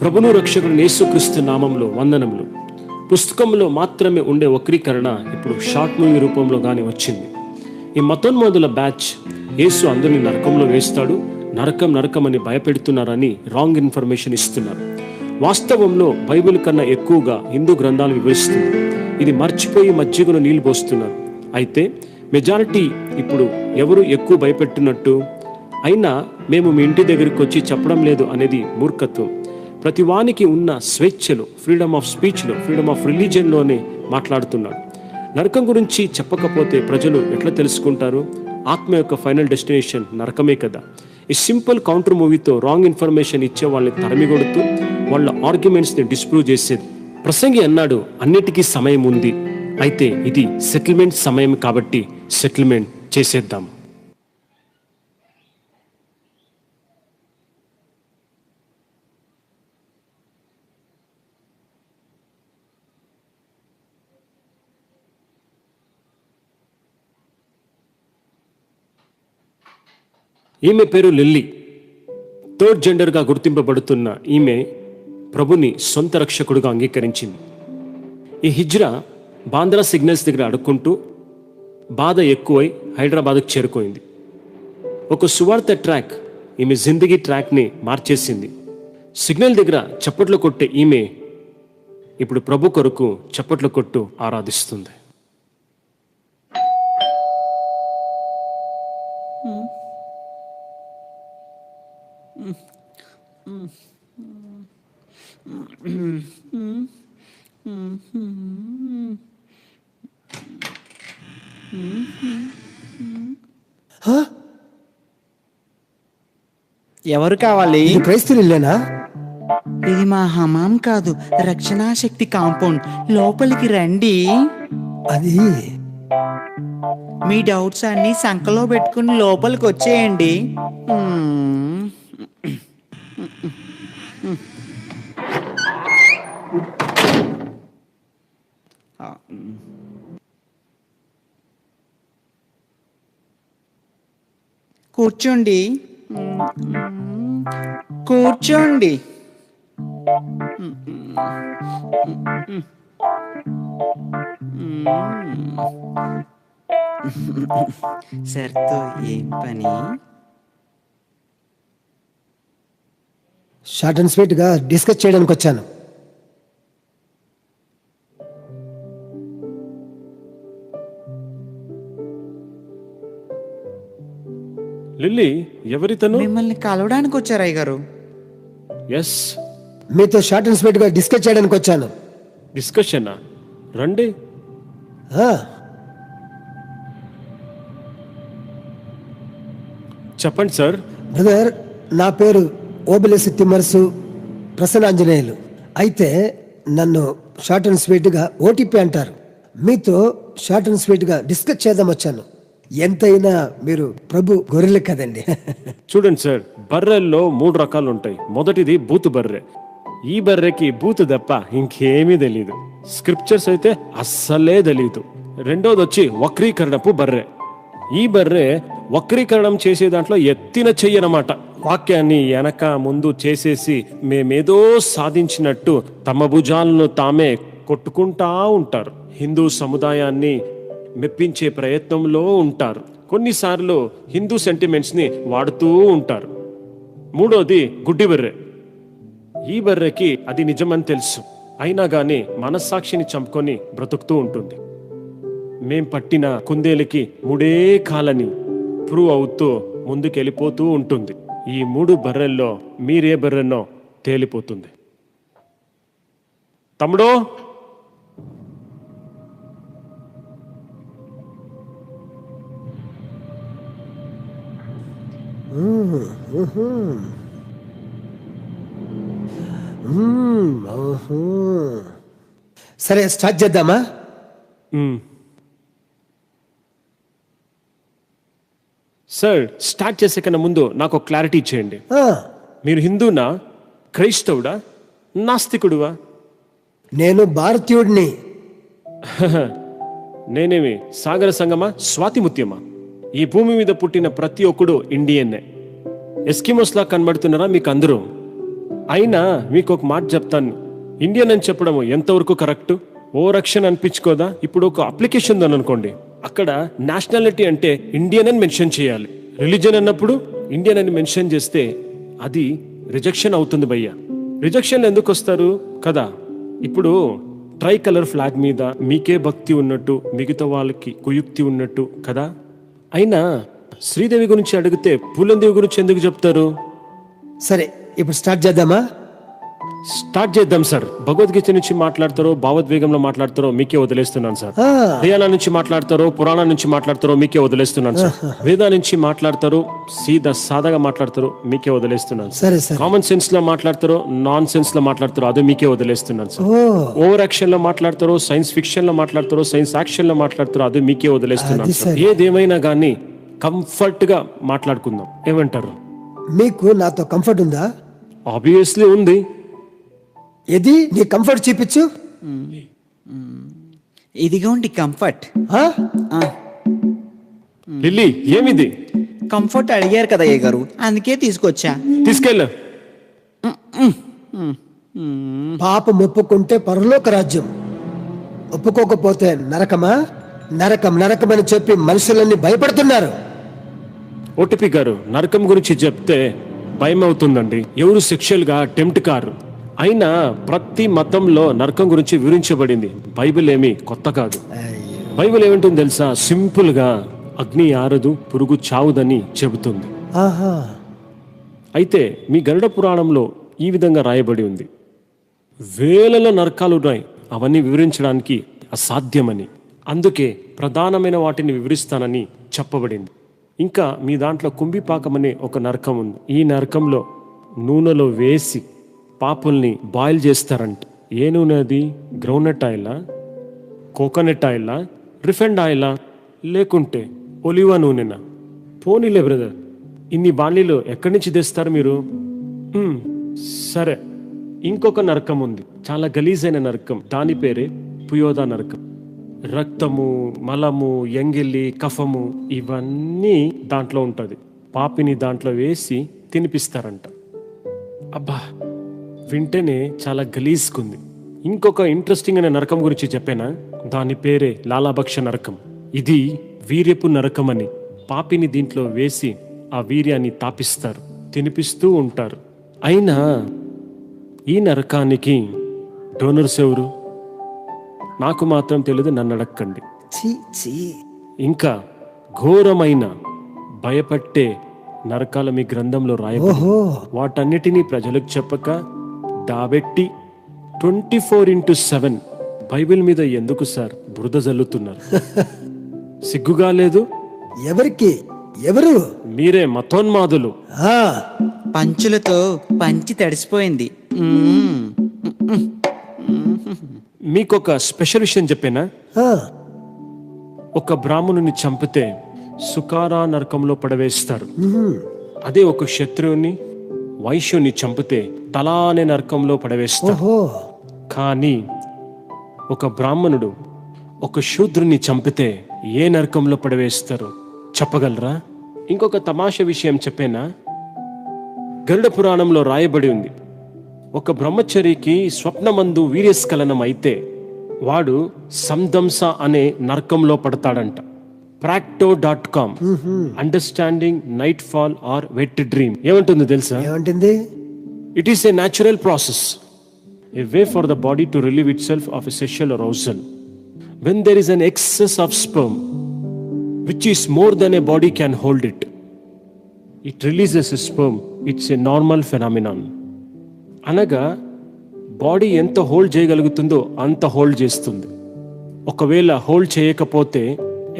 ప్రభును రక్షకుడు యేసుక్రీస్తు నామంలో వందనములు. పుస్తకంలో మాత్రమే ఉండే వక్రీకరణ ఇప్పుడు షార్ట్ మూవీ రూపంలో కానీ వచ్చింది. ఈ మతోన్మోదుల బ్యాచ్ యేసు అందరిని నరకంలో వేస్తాడు నరకం నరకం అని భయపెడుతున్నారని రాంగ్ ఇన్ఫర్మేషన్ ఇస్తున్నారు. వాస్తవంలో బైబిల్ కన్నా ఎక్కువగా హిందూ గ్రంథాలు వివరిస్తుంది. ఇది మర్చిపోయి మజ్జిగను నీళ్ళు పోస్తున్నారు. అయితే మెజారిటీ ఇప్పుడు ఎవరు ఎక్కువ భయపెట్టినట్టు? అయినా మేము మీ ఇంటి దగ్గరికి వచ్చి చెప్పడం లేదు అనేది మూర్ఖత్వం. ప్రతి వానికి ఉన్న స్వేచ్ఛలో ఫ్రీడమ్ ఆఫ్ స్పీచ్లో ఫ్రీడమ్ ఆఫ్ రిలీజియన్లోనే మాట్లాడుతున్నాడు. నరకం గురించి చెప్పకపోతే ప్రజలు ఎట్లా తెలుసుకుంటారు? ఆత్మ యొక్క ఫైనల్ డెస్టినేషన్ నరకమే కదా. ఈ సింపుల్ కౌంటర్ మూవీతో రాంగ్ ఇన్ఫర్మేషన్ ఇచ్చే వాళ్ళని తరిమిగొడుతూ వాళ్ళ ఆర్గ్యుమెంట్స్ని డిస్ప్రూవ్ చేసేది. ప్రసంగి అన్నాడు అన్నిటికీ సమయం ఉంది. అయితే ఇది సెటిల్మెంట్ సమయం కాబట్టి సెటిల్మెంట్ చేసేద్దాం. ఈమె పేరు లిల్లీ. థర్డ్ జెండర్గా గుర్తింపబడుతున్న ఈమె ప్రభుని సొంత రక్షకుడుగా అంగీకరించింది. ఈ హిజ్రా బాంద్రా సిగ్నల్స్ దగ్గర అడుక్కుంటూ బాధ ఎక్కువై హైదరాబాద్కు చేరుకోయింది. ఒక సువార్త ట్రాక్ ఈమె జిందగీ ట్రాక్ని మార్చేసింది. సిగ్నల్ దగ్గర చప్పట్లు కొట్టే ఈమె ఇప్పుడు ప్రభు కొరకు చప్పట్లు కొట్టు ఆరాధిస్తుంది. ఎవరు కావాలి? ఇల్లేనా? ఇది మా హమాం కాదు రక్షణా శక్తి కాంపౌండ్. లోపలికి రండి. అది? మీ డౌట్స్ అన్ని సంకలో పెట్టుకుని లోపలికి వచ్చేయండి. కూర్చోండి. కూర్చోండి. సర్తో ఏం పని? షార్ట్ అండ్ స్వీట్గా డిస్కస్ చేయడానికి వచ్చాను లిల్లీ ఎవరితను? మిమ్మల్ని కలవడానికి వచ్చారు అయ్య గారు ఎస్. మీతో షార్ట్ అండ్ స్వీట్గా డిస్కస్ చేయడానికి వచ్చాను. డిస్కషనా? రండి. ఆ, చెప్పండి సార్. బ్రదర్ నా పేరు ఓబిలేసి తిమ్మరసు ప్రసన్నాంజనేయులు. అయితే నన్ను షార్ట్ అండ్ స్వీట్గా ఓటీపీ అంటారు. మీతో షార్ట్ అండ్ స్వీట్గా డిస్కస్ చేద్దాం వచ్చాను. ఎంతైనా మీరు ప్రభు గొర్రెలు కదండి. చూడండి సార్ బర్రెల్లో మూడు రకాలు ఉంటాయి మొదటిది బూతు బర్రె. ఈ బర్రెకి బూతు తప్ప ఇంకేమీ తెలియదు స్క్రిప్చర్స్ అయితే అస్సలే తెలియదు రెండోది వచ్చి వక్రీకరణపు బర్రె. ఈ బర్రె వక్రీకరణం చేసే దాంట్లో ఎత్తిన చెయ్యనమాట. వాక్యాన్ని వెనక ముందు చేసేసి మేమేదో సాధించినట్టు తమ భుజాలను తామే కొట్టుకుంటా ఉంటారు. హిందూ సముదాయాన్ని మెప్పించే ప్రయత్నంలో ఉంటారు. కొన్నిసార్లు హిందూ సెంటిమెంట్స్ని వాడుతూ ఉంటారు. మూడోది గుడ్డి బర్రె ఈ బర్రెకి అది నిజమని తెలుసు. అయినా గాని మనస్సాక్షిని చంపుకొని బ్రతుకుతూ ఉంటుంది. మేం పట్టిన కుందేలుకి మూడే కాలని ప్రూవ్ అవుతూ ముందుకెళ్ళిపోతూ ఉంటుంది. ఈ మూడు బర్రెల్లో మీరే బర్రెనో తేలిపోతుంది. తమ్ముడో! సరే స్టార్ట్ చేద్దామా. సార్ స్టార్ట్ చేసే కన్నా ముందు నాకు ఒక క్లారిటీ ఇచ్చేయండి. మీరు హిందూనా? క్రైస్తవుడా? నాస్తికుడువా? నేను భారతీయుడిని. నేనేమి సాగర సంగమా? స్వాతిముత్యమా ఈ భూమి మీద పుట్టిన ప్రతి ఒక్కడు ఇండియన్నే. ఎస్కిమోస్లా కనబడుతున్నారా మీకు అందరూ అయినా మీకు ఒక మాట చెప్తాను. ఇండియన్ అని చెప్పడం ఎంతవరకు కరెక్ట్? ఓ రక్షణ అనిపించుకోదా? ఇప్పుడు ఒక అప్లికేషన్ ఉందని అనుకోండి అక్కడ నేషనాలిటీ అంటే ఇండియన్ అని మెన్షన్ చేయాలి. రిలీజన్ అన్నప్పుడు ఇండియన్ అని మెన్షన్ చేస్తే అది రిజెక్షన్ అవుతుంది భయ్య. రిజెక్షన్ ఎందుకు వస్తారు? కదా ఇప్పుడు ట్రై కలర్ ఫ్లాగ్ మీద మీకే భక్తి ఉన్నట్టు మిగతా వాళ్ళకి కుయుక్తి ఉన్నట్టు కదా? అయినా శ్రీదేవి గురించి అడిగితే పూలందేవి గురించి ఎందుకు చెప్తారు? సరే ఇప్పుడు స్టార్ట్ చేద్దామా? స్టార్ట్ చేద్దాం సార్. భగవద్గీత నుంచి మాట్లాడతారో భావోద్వేగంలో మాట్లాడతారో మీకే వదిలేస్తున్నాను సార్. హరియాణా నుంచి మాట్లాడతారో పురాణం నుంచి మాట్లాడతారో మీకే వదిలేస్తున్నాను సార్. వేదా నుంచి మాట్లాడతారో సీదా సాదాగా మాట్లాడతారో మీకే వదిలేస్తున్నాను సార్. కామన్ సెన్స్లో మాట్లాడతారో నాన్ సెన్స్లో మాట్లాడతారో అదే మీకే వదిలేస్తున్నాను సార్. ఓవర్ యాక్షన్లో మాట్లాడతారో సైన్స్ ఫిక్షన్లో మాట్లాడతారో సైన్స్ యాక్షన్లో మాట్లాడతారో అదే మీకే వదిలేస్తున్నాను సార్. ఏదేమైనా కానీ కంఫర్ట్గా మాట్లాడుకుందాం. ఏమంటారు? మీకు నాతో కంఫర్ట్ ఉందా? ఆబ్వియస్లీ ఉంది. ఏది? నీ కంఫర్ట్ చూపించు. ఇదిగోండి కంఫర్ట్. లిల్లీ ఏమిది? కంఫర్ట్ అడిగారు కదా అయ్య గారు అందుకే తీసుకొచ్చా. తీసుకెళ్ళు. పాపం ఒప్పుకుంటే పరలోక రాజ్యం. ఒప్పుకోకపోతే నరకమా? నరకం నరకమని చెప్పి మనుషులన్నీ భయపడుతున్నారు. ఓటీపీ గారు నరకం గురించి చెప్తే భయం అవుతుందండి ఎవరు సెక్షువల్గా టెంప్ట్ కారు? అయినా ప్రతి మతంలో నరకం గురించి వివరించబడింది. బైబిల్ ఏమి కొత్త కాదు. బైబిల్ ఏమింటుంది తెలుసా? సింపుల్గా అగ్ని ఆరదు పురుగు చావుదని చెబుతుంది. అయితే మీ గరుడ పురాణంలో ఈ విధంగా రాయబడి ఉంది. వేలలో నరకాలు ఉన్నాయి. అవన్నీ వివరించడానికి అసాధ్యమని. అందుకే ప్రధానమైన వాటిని వివరిస్తానని చెప్పబడింది. ఇంకా మీ దాంట్లో కుంభిపాకం అనే ఒక నరకం ఉంది. ఈ నరకంలో నూనెలో వేసి పాపుల్ని బాయిల్ చేస్తారంట. ఏ నూనె అది? గ్రౌండ్నట్ ఆయిలా? కోకోనట్ ఆయిలా? రిఫైండ్ ఆయిలా? లేకుంటే ఒలివా నూనెనా? పోనీలే బ్రదర్. ఇన్ని బాణీలు ఎక్కడి నుంచి తెస్తారు మీరు? సరే. ఇంకొక నరకం ఉంది. చాలా గలీజైన నరకం. దాని పేరే పుయోదా నరకం. రక్తము మలము ఎంగిలి కఫము ఇవన్నీ దాంట్లో ఉంటుంది. పాపిని దాంట్లో వేసి తినిపిస్తారంట. అబ్బా! వింటేనే చాలా గలీజ్కుంది. ఇంకొక ఇంట్రెస్టింగ్ అనే నరకం గురించి చెప్పానా? దాని పేరే లాలాభక్ష నరకం. ఇది వీర్యపు నరకం అని పాపిని దీంట్లో వేసి ఆ వీర్యాన్ని తాపిస్తారు తినిపిస్తూ ఉంటారు. అయినా ఈ నరకానికి డోనర్స్ ఎవరు? నాకు మాత్రం తెలియదు నన్ను అడక్కండి. ఇంకా ఘోరమైన భయపట్టే నరకాల మీ గ్రంథంలో ఓహో. వాటన్నిటినీ ప్రజలకు చెప్పక దాబెట్టి twenty four into seven Bible మీద ఎందుకు సార్ బురద జల్లుతున్నారు? సిగ్గుగా లేదు? ఎవరికి? ఎవరు? మీరే మతోన్మాదులు. ఆ. పంచులతో పంచి తడిసిపోయింది. మ్మ్. మీకొక స్పెషల్ విషయం చెప్పేనా? ఆ, ఒక బ్రాహ్మణుని చంపితే సుకారా నరకంలో పడవేస్తారు. అదే ఒక శత్రువుని వైశ్యుని చంపితే తలా అనే నరకంలో పడవేస్తారు ఓహో. కానీ ఒక బ్రాహ్మణుడు ఒక శూద్రుని చంపితే ఏ నరకంలో పడవేస్తారు చెప్పగలరా? ఇంకొక తమాషా విషయం చెప్పేనా? గరుడ పురాణంలో రాయబడి ఉంది. ఒక బ్రహ్మచరికి స్వప్నమందు వీర్యస్ఖలనం అయితే వాడు సందంస అనే నరకంలో పడతాడంట. Practo dot com. Understanding night fall or wet dream. ఏమంటుంది తెలుసా? ఏమంటుంది? It is a natural process a way for the body to relieve itself of sexual erosion when there is an excess of sperm which is more than a body can hold it it releases a sperm it's a normal phenomenon అనగా body ఎంత hold చేయగలుగుతుందో అంత hold చేస్తుంది. ఒకవేళ hold చేయకపోతే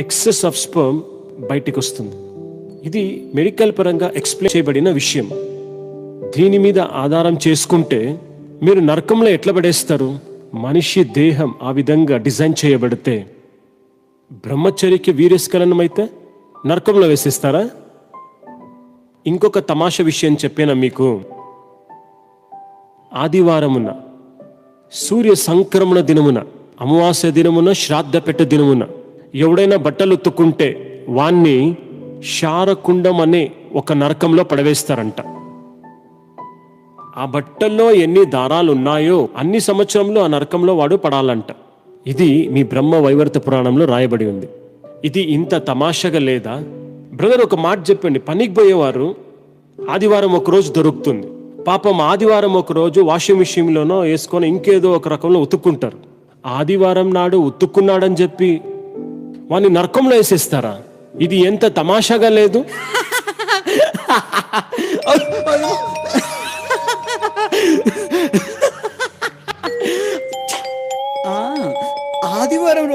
excess of sperm బయటికి వస్తుంది ఇది మెడికల్ పరంగా ఎక్స్ప్లెయిన్ చేయబడిన విషయం. దీని మీద ఆధారం చేసుకుంటే మీరు నరకంలో ఎట్లా పడేస్తారు? మనిషి దేహం ఆ విధంగా డిజైన్ చేయబడితే. బ్రహ్మచర్యకి వీర్యస్ఖలనం అయితే నరకంలో వేసేస్తారా? ఇంకొక తమాషా విషయం చెప్పానా మీకు? ఆదివారమున సూర్య సంక్రమణ దినమున అమావాస్య దినమున శ్రాద్ధ పెట్ట దినమున ఎవడైనా బట్టలు ఉత్తుకుంటే వాణ్ణి శారకుండం అనే ఒక నరకంలో పడవేస్తారంట. ఆ బట్టల్లో ఎన్ని దారాలు ఉన్నాయో అన్ని సంవత్సరంలో ఆ నరకంలో వాడు పడాలంట. ఇది మీ బ్రహ్మ వైవర్త పురాణంలో రాయబడి ఉంది. ఇది ఇంత తమాషగా లేదా? బ్రదర్ ఒక మాట చెప్పండి. పనికి పోయేవారు ఆదివారం ఒక రోజు దొరుకుతుంది. పాపం ఆదివారం ఒక రోజు వాషింగ్ మిషన్లోనో వేసుకొని ఇంకేదో ఒక రకంలో ఉతుక్కుంటారు. ఆదివారం నాడు ఉతుక్కున్నాడని చెప్పి వాని నరకంలో వేసేస్తారా? ఇది ఎంత తమాషాగా లేదు?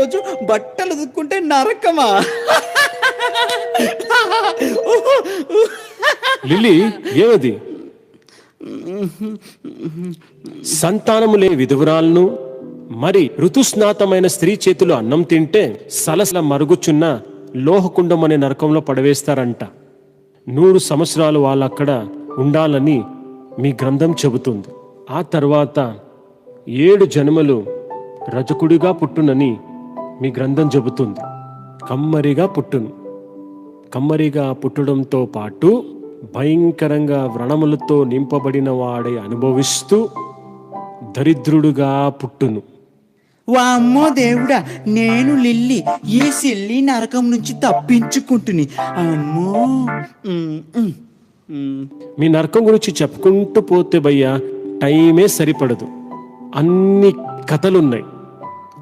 రోజు బట్టలు ఉతుక్కుంటే నరకమా? లిల్లీ ఏమది సంతానము లే విధువురాలను మరి ఋతుస్నాతమైన స్త్రీ చేతులు అన్నం తింటే సలసల మరుగుచున్న లోహకుండం అనే నరకంలో పడవేస్తారంట. నూరు సంవత్సరాలు వాళ్ళు అక్కడ ఉండాలని మీ గ్రంథం చెబుతుంది. ఆ తర్వాత ఏడు జన్మలు రజకుడిగా పుట్టునని మీ గ్రంథం చెబుతుంది. కమ్మరిగా పుట్టును. కమ్మరిగా పుట్టడంతో పాటు భయంకరంగా వ్రణములతో నింపబడిన వాడై అనుభవిస్తూ దరిద్రుడుగా పుట్టును. వామ్మో దేవుడా నేను లిల్లి ఈ సిల్లి నరకం నుంచి తప్పించుకుంటుని. అమ్మో. మీ నరకం గురించి చెప్పుకుంటూ పోతే భయ్యా టైమే సరిపడదు. అన్ని కథలున్నాయి.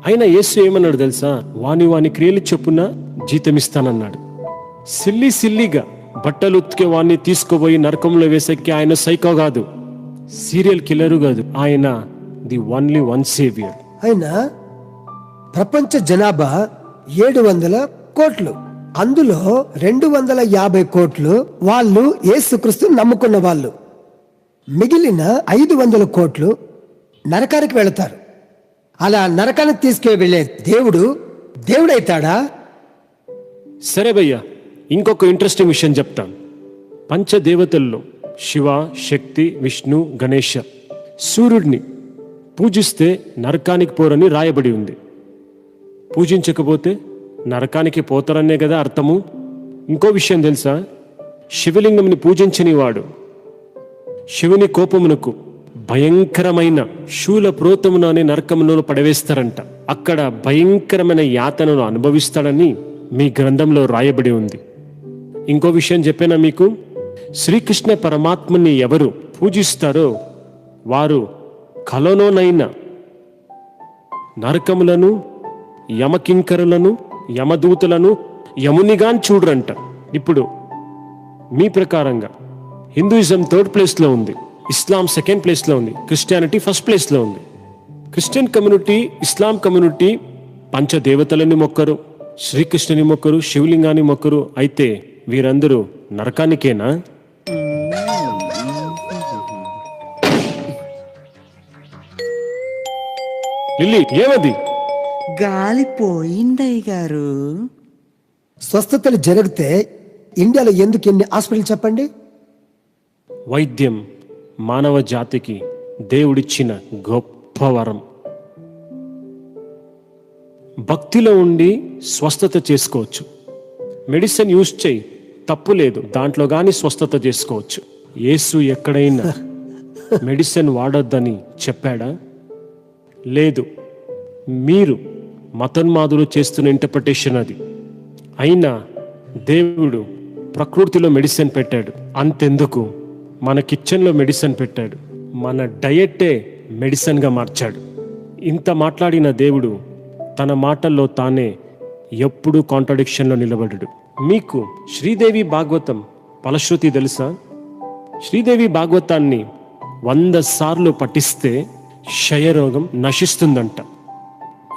అయినా యేసు ఏమన్నాడు తెలుసా? వాని వాని క్రియలు చెప్పున జీతమిస్తానన్నాడు. సిల్లి సిల్లిగా బట్టలు ఉతికే వాడిని తీసుకుపోయి నరకంలో వేసేకి ఆయన సైకో కాదు సీరియల్ కిల్లరు కాదు. ఆయన ది ఓన్లీ వన్ సేవియర్. ఆయన ప్రపంచ జనాభా ఏడు వందల కోట్లు. అందులో రెండు వందల యాభై కోట్లు వాళ్ళు ఏసుక్రీస్తు నమ్ముకున్న వాళ్ళు. మిగిలిన ఐదు వందల కోట్లు నరకానికి వెళతారు. అలా నరకానికి తీసుకు వెళ్ళే దేవుడు దేవుడైతాడా? సరే భయ్యా ఇంకొక ఇంట్రెస్టింగ్ విషయం చెప్తాను. పంచదేవతల్లో శివ శక్తి విష్ణు గణేష సూర్యుడిని పూజిస్తే నరకానికి పోరని రాయబడి ఉంది. పూజించకపోతే నరకానికి పోతారనే కదా అర్థము? ఇంకో విషయం తెలుసా? శివలింగంని పూజించని వాడు శివుని కోపమునకు భయంకరమైన శూల ప్రోతమున అనే పడవేస్తారంట. అక్కడ భయంకరమైన యాతనను అనుభవిస్తాడని మీ గ్రంథంలో రాయబడి ఉంది. ఇంకో విషయం చెప్పానా మీకు? శ్రీకృష్ణ పరమాత్మని ఎవరు పూజిస్తారో వారు కలలోనైన నరకములను యమకింకరులను యమదూతులను యమునిగాన్ చూడరంట. ఇప్పుడు మీ ప్రకారంగా హిందూయిజం థర్డ్ ప్లేస్లో ఉంది. ఇస్లాం సెకండ్ ప్లేస్లో ఉంది. క్రిస్టియానిటీ ఫస్ట్ ప్లేస్లో ఉంది. క్రిస్టియన్ కమ్యూనిటీ ఇస్లాం కమ్యూనిటీ పంచదేవతలని మొక్కరు శ్రీకృష్ణుని మొక్కరు శివలింగాన్ని మొక్కరు. అయితే వీరందరూ నరకానికేనా? లిల్లీ ఏమది? గాలి పోయిందయ్య గారు స్వస్థతలు జరిగితే ఇండియాలో ఎందుకు ఎన్ని హాస్పిటల్ చెప్పండి? వైద్యం మానవ జాతికి దేవుడిచ్చిన గొప్ప వరం. భక్తిలో ఉండి స్వస్థత చేసుకోవచ్చు. మెడిసిన్ యూజ్ చేయి తప్పు లేదు. దాంట్లో కానీ స్వస్థత చేసుకోవచ్చు. యేసు ఎక్కడైనా మెడిసిన్ వాడొద్దని చెప్పాడా? లేదు. మీరు మతన్మాదులు చేస్తున్న ఇంటర్ప్రిటేషన్ అది. అయినా దేవుడు ప్రకృతిలో మెడిసిన్ పెట్టాడు. అంతెందుకు? మన కిచెన్లో మెడిసిన్ పెట్టాడు. మన డయట్టే మెడిసిన్గా మార్చాడు. ఇంత మాట్లాడిన దేవుడు తన మాటల్లో తానే ఎప్పుడూ కాంట్రడిక్షన్లో నిలబడడు. మీకు శ్రీదేవి భాగవతం ఫలశ్రుతి తెలుసా? శ్రీదేవి భాగవతాన్ని వంద సార్లు పఠిస్తే క్షయరోగం నశిస్తుందంట.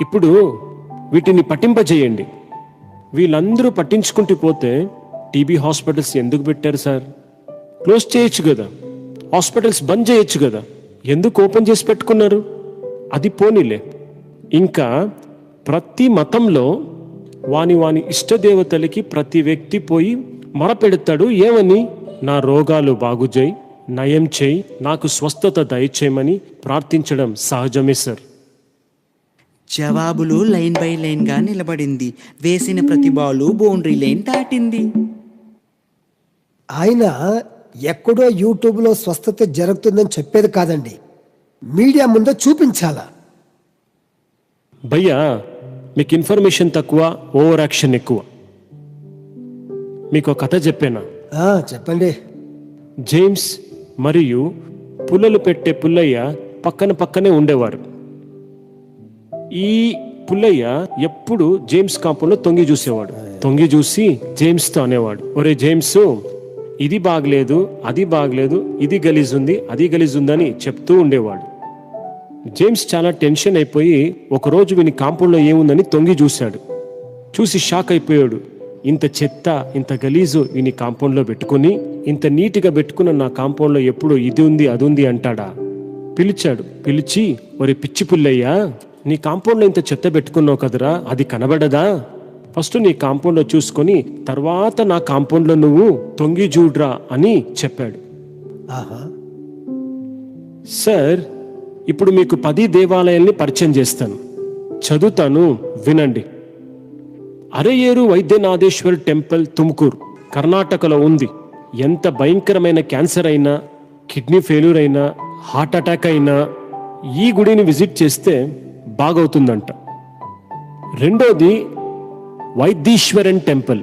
ఇప్పుడు వీటిని పఠింపజేయండి. వీళ్ళందరూ పట్టించుకుంటూ పోతే టీబీ హాస్పిటల్స్ ఎందుకు పెట్టారు సార్? క్లోజ్ చేయొచ్చు కదా? హాస్పిటల్స్ బంద్ చేయొచ్చు కదా? ఎందుకు ఓపెన్ చేసి పెట్టుకున్నారు? అది పోనీలే. ఇంకా ప్రతి మతంలో వాని వాని ఇష్టదేవతలకి ప్రతి వ్యక్తి పోయి మొరపెడతాడు. ఏమని? నా రోగాలు బాగు చేయి నయం చేయి నాకు స్వస్థత దయచేయమని ప్రార్థించడం సహజమే సార్. జవాబులు లైన్ బై లైన్గా నిలబడింది. వేసిన ప్రతి బాలు బౌండరీ లైన్ దాటింది. ఆయన ఎక్కడో యూట్యూబ్లో స్వస్థత జరుగుతుందని చెప్పేది కాదండి. మీడియా ముందు చూపించాలా? భయ్యా మీకు ఇన్ఫర్మేషన్ తక్కువ ఓవర్ యాక్షన్ ఎక్కువ. మీకు ఒక కథ చెప్పానా? చెప్పండి. జేమ్స్ మరియు పుల్లలు పెట్టే పుల్లయ్య పక్కన పక్కనే ఉండేవారు. ఈ పుల్లయ్య ఎప్పుడు జేమ్స్ కాంపౌండ్లో తొంగి చూసేవాడు. తొంగి చూసి జేమ్స్తో అనేవాడు. ఒరే జేమ్స్ ఇది బాగలేదు అది బాగలేదు ఇది గలీజ్ ఉంది అది గలీజ్ ఉందని చెప్తూ ఉండేవాడు. జేమ్స్ చాలా టెన్షన్ అయిపోయి ఒకరోజు వీని కాంపౌండ్లో ఏముందని తొంగి చూశాడు. చూసి షాక్ అయిపోయాడు. ఇంత చెత్త ఇంత గలీజు వీని కాంపౌండ్లో పెట్టుకుని ఇంత నీట్గా పెట్టుకున్న నా కాంపౌండ్లో ఎప్పుడు ఇది ఉంది అది ఉంది అంటాడా? పిలిచాడు. పిలిచి ఒరే పిచ్చి పుల్లయ్యా నీ కాంపౌండ్లో ఇంత చెత్త పెట్టుకున్నావు కదరా అది కనబడదా? ఫస్ట్ నీ కాంపౌండ్లో చూసుకొని తర్వాత నా కాంపౌండ్లో నువ్వు తొంగి చూడ్రా అని చెప్పాడు. ఆహా. సార్ ఇప్పుడు మీకు పది దేవాలయాల్ని పరిచయం చేస్తాను. చదువుతాను వినండి. అరయేరు వైద్యనాథేశ్వర్ టెంపుల్ తుమ్కూరు. కర్ణాటకలో ఉంది. ఎంత భయంకరమైన క్యాన్సర్ అయినా కిడ్నీ ఫెయిల్యూర్ అయినా హార్ట్ అటాక్ అయినా ఈ గుడిని విజిట్ చేస్తే బాగవుతుందంట. రెండోది వైద్దీశ్వరన్ టెంపుల్.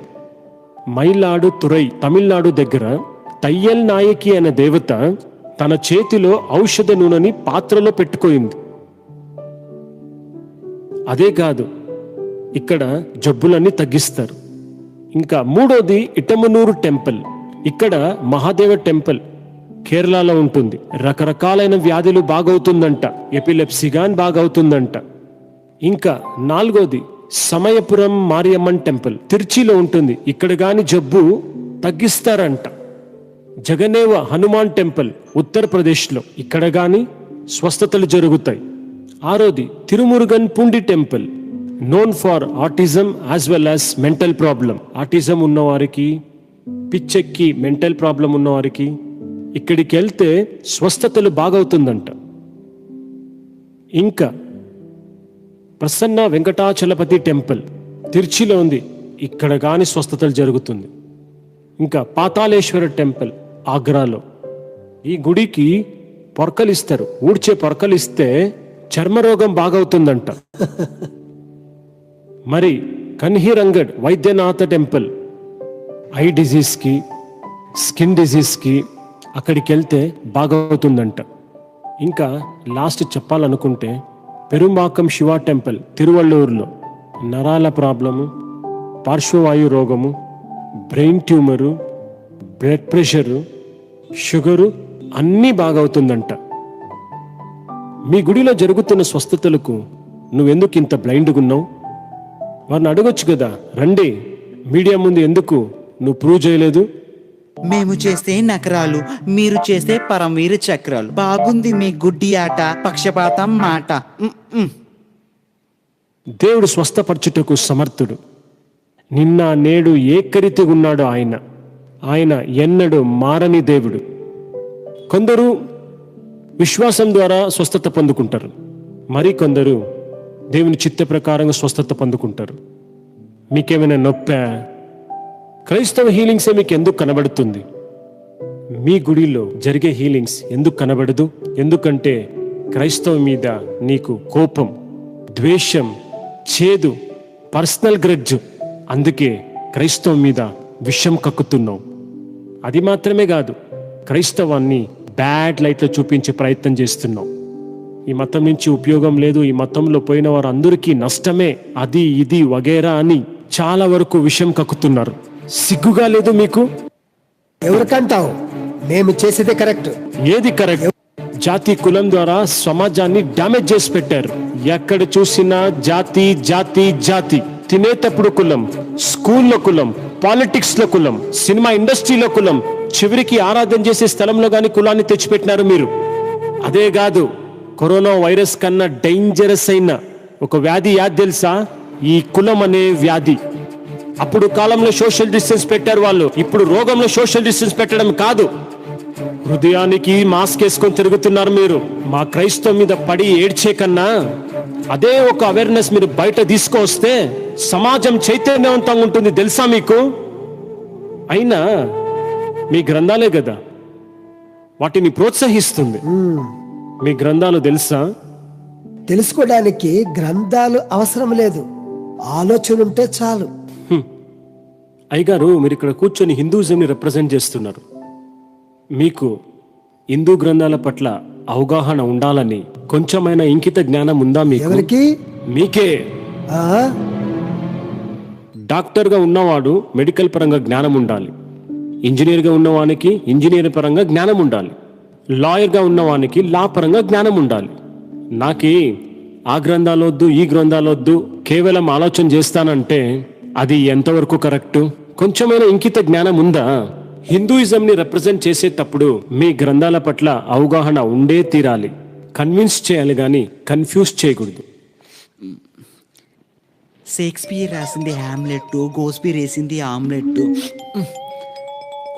మైలాడు తురై తమిళనాడు దగ్గర తయ్యల్ నాయకి అనే దేవత తన చేతిలో ఔషధ నూనెని పాత్రలో పెట్టుకోయింది అదే కాదు ఇక్కడ జబ్బులన్నీ తగ్గిస్తారు. ఇంకా మూడోది ఇటమనూరు టెంపుల్. ఇక్కడ మహాదేవ టెంపుల్ కేరళలో ఉంటుంది. రకరకాలైన వ్యాధులు బాగవుతుందంట. ఎపిలెప్సిగాన్ బాగవుతుందంట. ఇంకా నాలుగోది సమయపురం మారియమ్మన్ టెంపుల్. తిరుచిలో ఉంటుంది. ఇక్కడ కానీ జబ్బు తగ్గిస్తారంట. జగనేవ హనుమాన్ టెంపుల్ ఉత్తరప్రదేశ్లో. ఇక్కడ కానీ స్వస్థతలు జరుగుతాయి. ఆరోది Thirumurugan Poondi temple known for autism as well as mental problem autism ఉన్నవారికి పిచ్చెక్కి మెంటల్ ప్రాబ్లం ఉన్నవారికి ఇక్కడికి వెళ్తే స్వస్థతలు బాగవుతుందంట. ఇంకా ప్రసన్న వెంకటాచలపతి టెంపుల్. తిరుచిలో ఉంది. ఇక్కడ కాని స్వస్థతలు జరుగుతుంది. ఇంకా పాతాళేశ్వర టెంపుల్ ఆగ్రాలో. ఈ గుడికి పొరకలిస్తారు. ఊడ్చే పొరకలిస్తే చర్మరోగం బాగవుతుందంట. మరి కన్హీరంగడ్ వైద్యనాథ టెంపుల్. ఐ డిజీజ్కి స్కిన్ డిజీజ్కి అక్కడికి వెళ్తే బాగవుతుందంట. ఇంకా లాస్ట్ చెప్పాలనుకుంటే పెరుంబాకం శివ టెంపుల్ తిరువళ్ళూరులో నరాల ప్రాబ్లము పార్శ్వవాయు రోగము brain tumour blood pressure sugar అన్నీ బాగవుతుందంట. మీ గుడిలో జరుగుతున్న స్వస్థతలకు నువ్వెందుకు ఇంత బ్లైండ్గా ఉన్నావు వారిని అడగొచ్చు కదా రండి మీడియా ముందు ఎందుకు నువ్వు ప్రూవ్ చేయలేదు? మేము చేసే నకరాలు మీరు చేసే పరమవీర చక్రాలు. బాగుంది మీ గుడ్డి ఆట పక్షపాతం మాట. దేవుడు స్వస్థపరచుటకు సమర్థుడు. నిన్న నేడు ఏకరీతి ఉన్నాడు ఆయన. ఆయన ఎన్నడు మారని దేవుడు. కొందరు విశ్వాసం ద్వారా స్వస్థత పొందుకుంటారు. మరి కొందరు దేవుని చిత్త ప్రకారంగా స్వస్థత పొందుకుంటారు. మీకేమైనా నొప్పా? క్రైస్తవ హీలింగ్సే మీకు ఎందుకు కనబడుతుంది? మీ గుడిలో జరిగే హీలింగ్స్ ఎందుకు కనబడదు? ఎందుకంటే క్రైస్తవ మీద నీకు కోపం ద్వేషం చేదు పర్సనల్ గ్రడ్జ్. అందుకే క్రైస్తవం మీద విషం కక్కుతున్నావు అది మాత్రమే కాదు క్రైస్తవాన్ని బ్యాడ్ లైట్లో చూపించే ప్రయత్నం చేస్తున్నావు ఈ మతం నుంచి ఉపయోగం లేదు ఈ మతంలో పోయిన వారు అందరికీ నష్టమే అది ఇది వగేరా అని చాలా వరకు విషం కక్కుతున్నారు. సిగ్గుగా లేదు మీకు? ఎవరికంటావు? మేము చేసేదే కరెక్ట్. ఏది కరెక్ట్? జాతి కులం ద్వారా సమాజాన్ని డ్యామేజ్ చేసి పెట్టారు. ఎక్కడ చూసినా జాతి జాతి జాతి. తినేటప్పుడు కులం స్కూల్లో కులం పాలిటిక్స్లో కులం సినిమా ఇండస్ట్రీలో కులం చివరికి ఆరాధన చేసే స్థలంలో గాని కులాన్ని తెచ్చిపెట్టినారు మీరు. అదే కాదు కరోనా వైరస్ కన్నా డేంజరస్ అయిన ఒక వ్యాధి యాది తెలుసా? ఈ కులం అనే వ్యాధి. అప్పుడు కాలంలో సోషల్ డిస్టెన్స్ పెట్టారు వాళ్ళు. ఇప్పుడు రోగంలో సోషల్ డిస్టెన్స్ పెట్టడం కాదు. హృదయానికి మాస్క్ వేసుకొని తిరుగుతున్నారు మీరు. మా క్రైస్తవం మీద పడి ఏడ్చే కన్నా అదే ఒక అవేర్నెస్ మీరు బయట తీసుకొస్తే సమాజం చైతన్యవంతంగా ఉంటుంది. తెలుసా మీకు? అయినా మీ గ్రంథాలే కదా. వాటిని ప్రోత్సహిస్తుంది. మీ గ్రంథాలు తెలుసా? తెలుసుకోవడానికి గ్రంథాలు అవసరం లేదు. ఆలోచన ఉంటే చాలు. అయ్యగారు మీరు ఇక్కడ కూర్చొని హిందూజంని రిప్రజెంట్ చేస్తున్నారు. మీకు హిందూ గ్రంథాల పట్ల అవగాహన ఉండాలని కొంచెమైనా ఇంకిత జ్ఞానం ఉందా మీకు? ఎవరికి? మీకే. ఆ? డాక్టర్గా ఉన్నవాడు మెడికల్ పరంగా జ్ఞానం ఉండాలి. ఇంజనీర్గా ఉన్నవానికి ఇంజనీర్ పరంగా జ్ఞానం ఉండాలి. లాయర్గా ఉన్నవానికి లా పరంగా జ్ఞానం ఉండాలి. నాకి ఆ గ్రంథాలొద్దు ఈ గ్రంథాలొద్దు కేవలం ఆలోచన చేస్తానంటే అది ఎంతవరకు కరెక్ట్? కొంచెమైనా ఇంకిత జ్ఞానం ఉందా? హిందూయిజంని రిప్రజెంట్ చేసేటప్పుడు మీ గ్రంథాల పట్ల అవగాహన ఉండే తీరాలి. కన్విన్స్ చేయాలి కానీ కన్ఫ్యూజ్ చేయకూడదు. షేక్స్పియర్ రాసింది హ్యామ్లెట్ గోస్పి వేసింది ఆమ్లెట్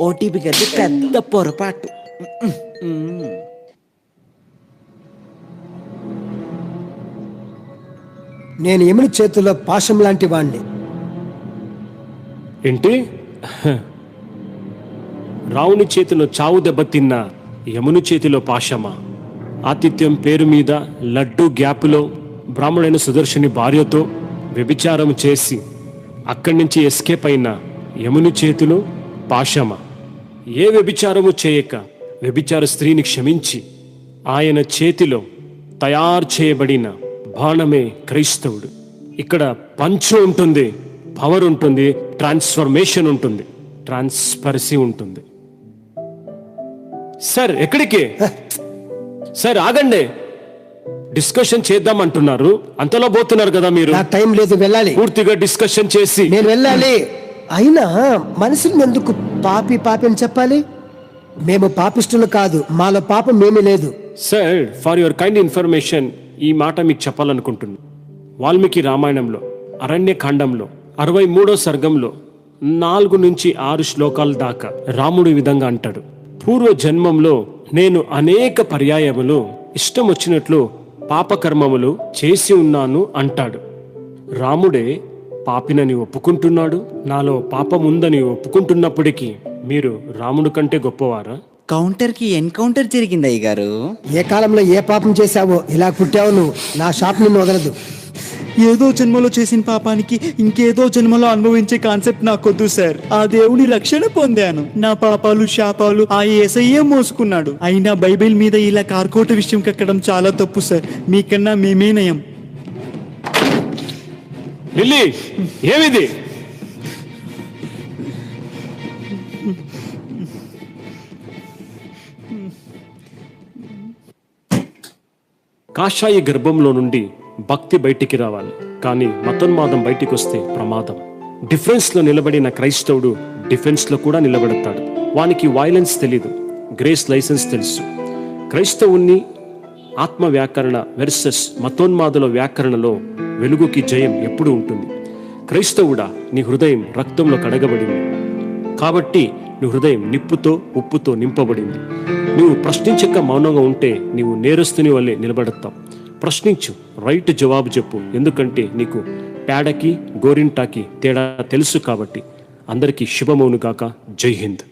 ఓటీపీ గది పెద్ద పొరపాటు. నేను యముని చేతుల్లో పాశం లాంటి వాణ్ణి. ఏంటి? రావుని చేతిలో చావు దెబ్బతిన్న యముని చేతిలో పాశమా. ఆతిథ్యం పేరు మీద లడ్డు గ్యాపులో బ్రాహ్మణైన సుదర్శని భార్యతో వ్యభిచారం చేసి అక్కడి నుంచి ఎస్కేప్ అయిన యముని చేతిలో పాషమ ఏ వ్యభిచారము చేయక వ్యభిచార స్త్రీని క్షమించి ఆయన చేతిలో తయారు చేయబడిన బాణమే క్రైస్తవుడు. ఇక్కడ పంచు ఉంటుంది. పవర్ ఉంటుంది ట్రాన్స్ఫర్మేషన్ ఉంటుంది ట్రాన్స్పరసీ ఉంటుంది. సార్ ఎక్కడికి? సార్ ఆగండి. డిస్కషన్ చేద్దాం అంటున్నారు. అంతలో పోతున్నారు కదా మీరు. టైం లేదు వెళ్ళాలి. పూర్తిగా డిస్కషన్ చేసి. నేను వెళ్ళాలి. అయినా మనుషుల్ని ఎందుకు పాపి పాపి అని చెప్పాలి? మేము పాపిష్టులు కాదు మాలో పాపం ఏమీ లేదు. Sir for your kind information ఈ మాట మీకు చెప్పాలనుకుంటున్నాను వాల్మీకి రామాయణంలో అరణ్యకాండంలో అరవై మూడో సర్గంలో నాలుగు నుంచి ఆరు శ్లోకాల దాకా రాముడు విధంగా అంటాడు. పూర్వ జన్మంలో నేను అనేక పర్యాయములు ఇష్టం వచ్చినట్లు పాపకర్మములు చేసి ఉన్నాను అంటాడు. రాముడే పాపినని ఒప్పుకుంటున్నాడు. నాలో పాపం ఉందని ఒప్పుకుంటున్నప్పటికీ మీరు రాముడు కంటే గొప్పవారా? కౌంటర్కి ఎన్కౌంటర్ జరిగింది అయ్య గారు ఏ కాలంలో ఏ పాపం చేశావో ఇలా పుట్టావు నువ్వు. నా షాప్ నిన్ను వదలదు. ఏదో జన్మలో చేసిన పాపానికి ఇంకేదో జన్మలో అనుభవించే కాన్సెప్ట్ నాకొద్దు సార్. ఆ దేవుని రక్షణ పొందాను. నా పాపాలు శాపాలు ఆ ఏసయ్యే మోసుకున్నాడు. అయినా బైబిల్ మీద ఇలా కార్కోట విషయం కక్కడం చాలా తప్పు సార్. మీకన్నా మేమే నయం. లిల్లీ ఏమిది? కాషాయ గర్భంలో నుండి భక్తి బయటికి రావాలి. కానీ మతోన్మాదం బయటికి వస్తే ప్రమాదం. డిఫెన్స్లో నిలబడిన క్రైస్తవుడు డిఫెన్స్లో కూడా నిలబడతాడు. వానికి వైలెన్స్ తెలీదు. గ్రేస్ లైసెన్స్ తెలుసు. క్రైస్తవుణ్ణి ఆత్మ వ్యాకరణ వెర్సెస్ మతోన్మాదుల వ్యాకరణలో వెలుగుకి జయం ఎప్పుడు ఉంటుంది. క్రైస్తవుడా నీ హృదయం రక్తంలో కడగబడింది. కాబట్టి నీ హృదయం నిప్పుతో ఉప్పుతో నింపబడింది. నువ్వు ప్రశ్నించక మౌనంగా ఉంటే నీవు నేరస్తుని వల్లే నిలబడతావు. ప్రశ్నించు. రైట్ జవాబు చెప్పు. ఎందుకంటే నీకు పేడకి గోరింటాకి తేడా తెలుసు కాబట్టి. అందరికీ శుభమౌనుగాక జై హింద్.